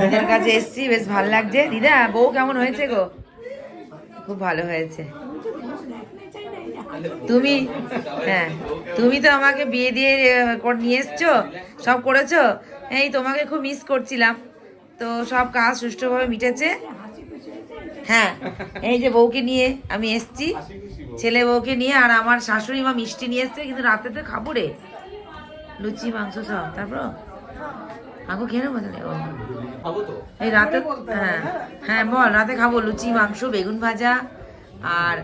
দিদার কাছে এসছি, বেশ ভালো লাগছে। দিদা, বউ কেমন হয়েছে গো? খুব ভালো হয়েছে। তুমি হ্যাঁ তুমি তো আমাকে বিয়ে দিয়ে নিয়ে এসছো, সব করেছ? এই তোমাকে খুব মিস করছিলাম। তো সব কাজ সুষ্ঠুভাবে মিটেছে। হ্যাঁ এই যে বউকে নিয়ে আমি এসছি। ছেলে বউকে নিয়ে আর আমার শাশুড়ি মা মিষ্টি নিয়ে এসছে, কিন্তু রাতে তো খাব রে। লুচি, মাংস সব, তারপর? আগো খেয়ে নেব তাহলে ও। তো। এই রাতে হ্যাঁ হ্যাঁ বল রাতে খাব লুচি মাংস বেগুন ভাজা আর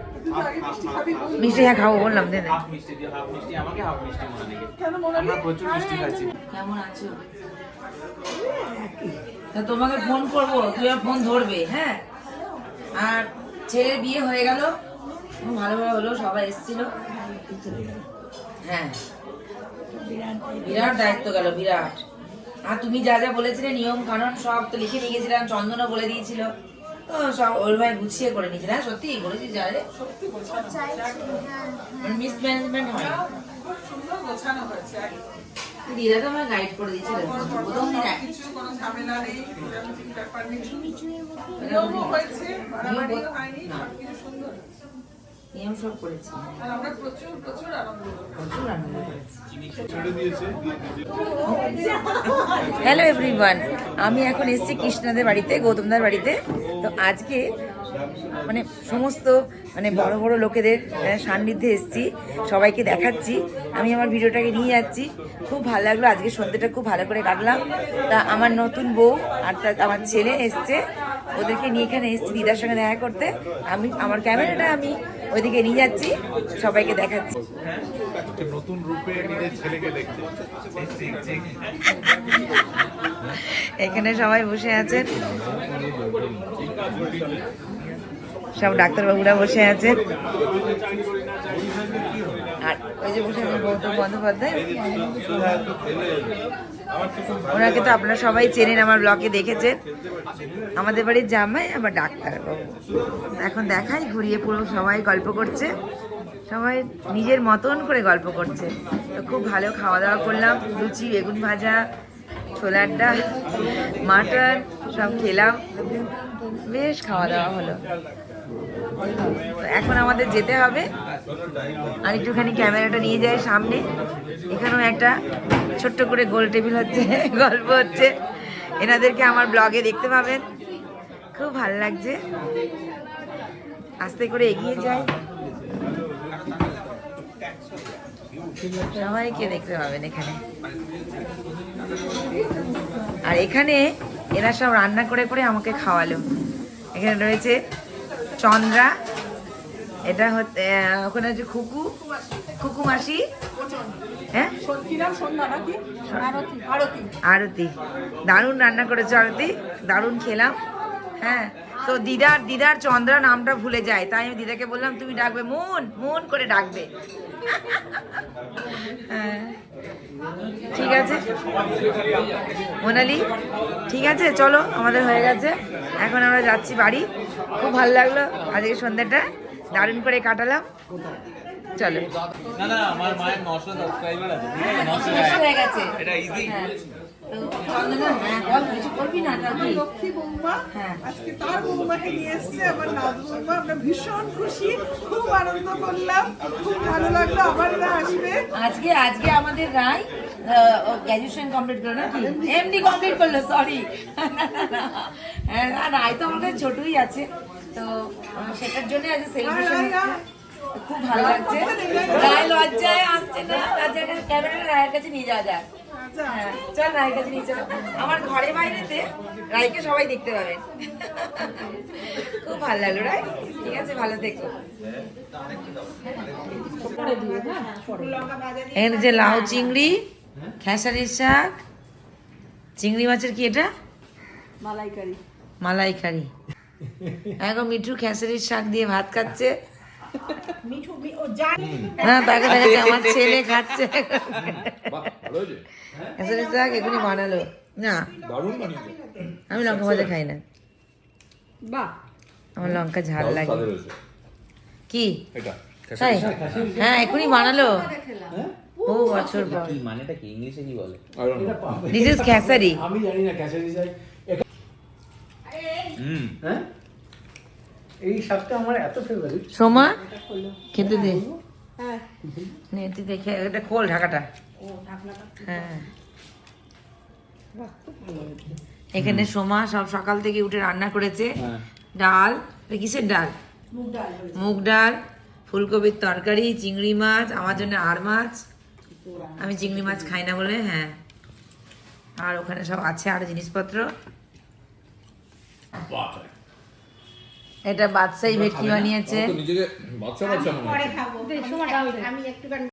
মিষ্টি হ্যাঁ খাব বললাম দে দে। মিষ্টি দিয়ে হাফ মিষ্টি আমাকে হাফ মিষ্টি মনে নেই? আমরা প্রচুর মিষ্টি খাচ্ছি। কেমন আছো? তা তোমাকে ফোন করব তুই আর ফোন ধরবে হ্যাঁ? আর ছেলের বিয়ে হয়ে গেল ভালোভাবে হলো সবাই এসেছিল। হ্যাঁ। বিরাট দায়িত্ব গেল বিরাট। আর তুমি যা যা বলেছিলে নিয়ম কানুন সব তো লিখে নিয়ে গেছিলাম চন্দনও বলে দিয়েছিল। তো সব ওর ভাই গুছিয়ে করে নিয়েছিল হ্যাঁ সত্যি বলেছি যা রে। মিস ম্যানেজমেন্ট হয় সুন্দর গোছানো হয়েছে। দিদা তো আমার গাইড করে দিয়েছিল। প্রথম দিন কিছু হয়েছে সব করেছি। আর আমরা প্রচুর প্রচুর আনন্দ প্রচুর আনন্দ করেছি। হ্যালো এভরিওয়ান আমি এখন এসেছি কৃষ্ণাদের বাড়িতে গৌতমদার বাড়িতে। তো আজকে মানে সমস্ত মানে বড় বড় লোকেদের সান্নিধ্যে এসেছি সবাইকে দেখাচ্ছি। আমি আমার ভিডিওটাকে নিয়ে যাচ্ছি। খুব ভালো লাগল আজকে সন্ধ্যেটা খুব ভালো করে কাটলাম। তা আমার নতুন বউ আর তার আমার ছেলে এসছে। ওদেরকে নিয়ে এখানে এসেছি দিদার সঙ্গে দেখা করতে। আমি আমার ক্যামেরাটা আমি ওইদিকে নিয়ে যাচ্ছি সবাইকে দেখাচ্ছি। নতুন রূপে নিজের ছেলেকে দেখতে। এখানে সবাই বসে আছেন। সব ডাক্তারবাবুরা বসে আছেন। আর ওই যে বসে গৌতম বন্দ্যোপাধ্যায় ওনাকে তো আপনারা সবাই চেনেন, আমার ব্লকে দেখেছেন। আমাদের বাড়ির জামাই আবার ডাক্তারবাবু। এখন দেখাই, ঘুরিয়ে পুরো সবাই গল্প করছে। সবাই নিজের মতন করে গল্প করছে। তো খুব ভালো খাওয়া দাওয়া করলাম, লুচি, বেগুন ভাজা, ছোলার ডাল, মাটন, সব খেলাম। বেশ খাওয়া দাওয়া হলো। এখন আমাদের যেতে হবে। আর একটুখানি ক্যামেরাটা নিয়ে যায় সামনে। এখানেও একটা ছোট্ট করে গোল টেবিল হচ্ছে, গল্প হচ্ছে। এনাদেরকে আমার ব্লগে দেখতে পাবেন। খুব ভালো লাগছে। আস্তে করে এগিয়ে যাই। সবাইকে দেখতে পাবেন এখানে? আর এখানে এরা সব রান্না করে করে আমাকে খাওয়ালো। এখানে রয়েছে চন্দ্রা এটা হচ্ছে ওখানে হচ্ছে খুকু খুকু মাসি হ্যাঁ? আরতি। দারুণ রান্না করেছে আরতি। দারুণ খেলাম হ্যাঁ? তো দিদার দিদার চন্দ্রা নামটা ভুলে যায়। তাই আমি দিদাকে বললাম তুমি ডাকবে মন মন করে ডাকবে। হ্যাঁ। ঠিক আছে? মোনালি ঠিক আছে? চলো আমাদের হয়ে গেছে। এখন আমরা যাচ্ছি বাড়ি। খুব ভালো লাগল আজকে সন্ধ্যাটা। দারুণ করে কাটালাম। চলো। না না আমার মায়ের নশো সাবস্ক্রাইবার আছে। ঠিক আছে নশো হয়ে গেছে। এটা ইজি হ্যাঁ তো চন্দনা হ্যাঁ বল কিছু করবি না কালকে লক্ষ্মী বৌমা হ্যাঁ। আজকে তার বৌমাকে নিয়ে এসছে আমার নাত বৌমা আমরা ভীষণ খুশি খুব আনন্দ করলাম খুব ভালো লাগল আবার এরা আসবে আজকে আজকে আমাদের রায় গ্র্যাজুয়েশন কমপ্লিট করল নাকি এমডি কমপ্লিট করল সরি রায় তো কাছে ছোটই আছে। তো সেটার জন্য আজকে সেলিব্রেশন। খুব ভালো লাগছে। রায় লজ্জায় আসছে না জন্য রায়ের কাছে নিয়ে যাওয়া হ্যাঁ, চল নিয়ে চল আমার ঘরে বাইরেতে রায়কে সবাই দেখতে পাবেন খুব ভালো লাগল রায় ঠিক আছে ভালো থেকো। এখানে যে লাউ চিংড়ি খেসারির শাক। চিংড়ি মাছের কি এটা? মালাইকারি। মালাইকারি। এখন মিঠু খেসারির শাক দিয়ে ভাত খাচ্ছে। হ্যাঁ তাকে দেখাচ্ছে আমার ছেলে খাচ্ছে। বাহ ভালো হয়েছে। খেসারির শাক এখনই বানালো। না। দারুণ বানিয়েছে। আমি লঙ্কা ভাজা খাই না। বাহ। আমার লঙ্কা ঝাল লাগে। কি? এটা হ্যাঁ এখনই বানালো। বহু বছর পর। কি মানেটা কি ইংলিশে কি বলে. দিস ইজ খেসারি আমি জানি না ক্যাসারি যাই হুম। হ্যাঁ? এই শাকটা আমার এত ফেভারিট সোমা? খেতে দে। হ্যাঁ। নে তুই দেখে এটা খোল ঢাকাটা। হ্যাঁ। এখানে সোমা সব সকাল থেকে উঠে রান্না করেছে। হ্যাঁ। ডাল এটা কিসের ডাল? মুগ ডাল ফুলকপির তরকারি চিংড়ি মাছ আমার জন্য আর মাছ। আমি চিংড়ি মাছ খাই না বলে হ্যাঁ। আর ওখানে সব আছে আর জিনিসপত্র। বাহ, এটা বাদশাহী ভেটকি বানিয়েছে। নিজেকে বাচ্চা বাচ্চা মনে হচ্ছে। আমি একটুখানি